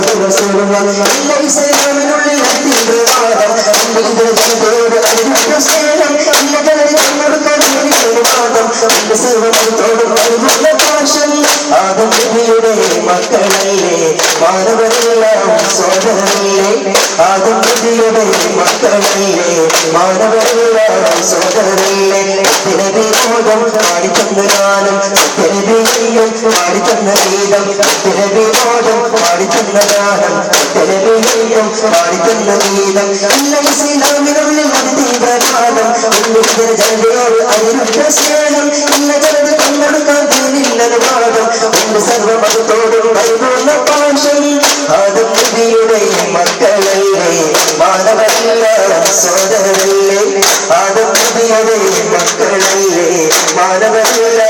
മുഹമ്മദ് റസൂലുള്ള എല്ലാ ഇസ്ലാമിനുള്ളിൽ മക്കളല്ലേ മാനവരെല്ലാം സോദരല്ലേ ആദം നബിയുടെ മക്കളല്ലേ മാനവരെല്ലാം സോദരല്ലേ തിരവിനോദം പാടിത്തന്ന ഗാനം തിരവിനെയും പാടിത്തന്ന ഗീതം തിരവിനോദം പാടിത്തന്ന ഗാനം. തിരവിനെയും പാടിത്തന്ന ഗീതം. എല്ലാ ഇസ്ലാമിനുള്ളിൽ അത് തീവ്രവാദം. ഉള്ളിൽ ജനതയോട് അതിനുള്ള സ്നേഹം ഇന്ന ജനത പങ്കെടുക്കാൻ തീരില്ലത് വാദം. എന്റെ സർവമതത്തോടും കൈകൊള്ള പാശം ആദം നബിയുടെ മക്കളല്ലേ? മാനവല്ല മാനവല്ല